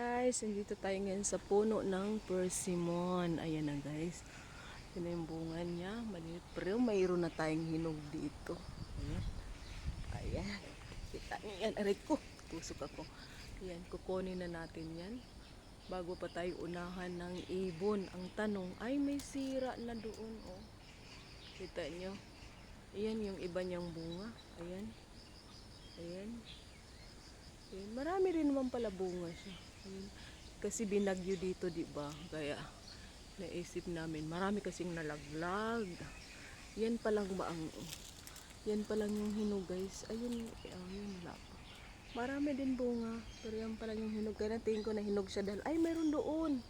Guys, nandito tayo ngayon sa puno ng persimmon. Ayan na guys. Yun na yung bunga niya. Maliit. Pero mayroon na tayong hinog dito. Ayan. Ayan. Kita niyo yan. Aray ko. Tusok ako. Ayan. Kukunin na natin yan. Bago pa tayo unahan ng ibon. Ang tanong, ay may sira na doon. Oh. Kita niyo. Ayan yung iba niyang bunga. Ayan. Ayan. Ayan. Marami rin naman pala bunga siya. Kasi binagyo dito, di ba? Kaya naisip namin, marami kasing nalaglag. Yan pa lang ba ang yan pa lang yung hinog, guys. Ayun, ayun lang. Marami din bunga, pero yan pa lang yung hinog. Kaya natingin ko na hinog siya dahil, ay, meron doon.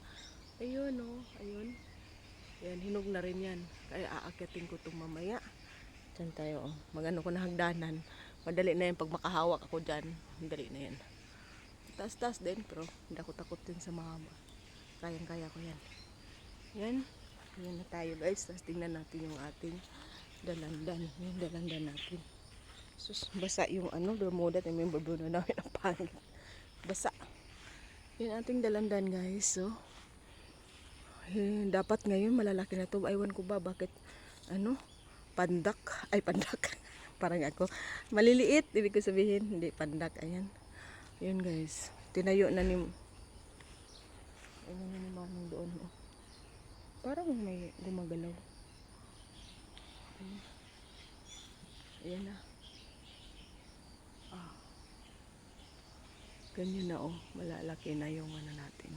Ayun, oh, ayun. Yan, hinog na rin yan. Kaya aakyatin ko itong mamaya. Diyan tayo, oh. Magano ko na hagdanan. Madali na yan pag makahawak ako dyan. Madali na yan. Taas-taas din, pero hindi ako takot din sa mahaba. Kayang-kaya ko yan. Yan. Yan na tayo guys. Tapos tingnan natin yung ating dalandan. Yung dalandan natin. Sus, basa yung ano, bermuda. Tingnan yung bermuda namin ang pangit. Basa. Yan ating dalandan guys. So, eh, dapat ngayon malalaki na to. Aywan ko ba bakit ano, pandak. Ay, pandak. Parang ako. Maliliit. Ibig ko sabihin. Hindi, pandak. Ayan. Yun guys. Tinayo na ni... Ano na ni Manong doon. Oh. Parang may gumagalaw. Ayan. Ayan na. Ah. Ganyan na oh. Malalaki na yung ano natin.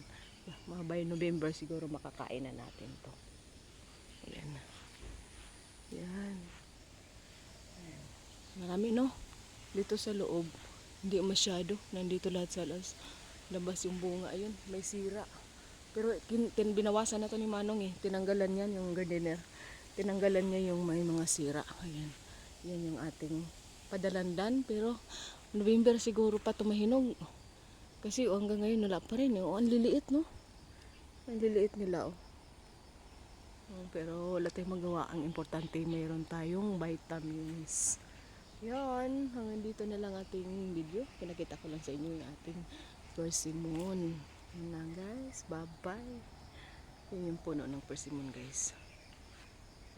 Mga by November siguro makakain na natin to. Ayan na. Yan. Ayan. Marami no? Dito sa loob. Hindi masyado. Nandito lahat sa las. Labas yung bunga. Ayun, may sira. Pero kin, tin, binawasan na to ni Manong eh. Tinanggalan niyan yung gardener. Tinanggalan niya yung may mga sira. Ayan. Yan yung ating padalandan. Pero November siguro pa tumahinog. Kasi oh, hanggang ngayon wala pa rin. eh. Oh, ang liliit no? Ang liliit nila oh. Oh, pero wala tayong magawa. Ang importante, mayroon tayong vitamins. Yan, hanggang dito na lang ating video. Pinakita ko lang sa inyo yung ating persimmon. Yan lang guys, bye-bye. Yan yung puno ng persimmon guys.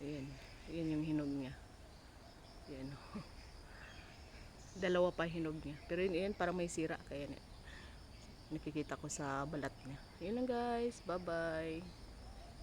Ayan, yan yung hinog niya. Yan. Dalawa pa hinog niya. Pero yun, yun parang may sira. Kaya nakikita ko sa balat niya. Yun lang guys, bye-bye.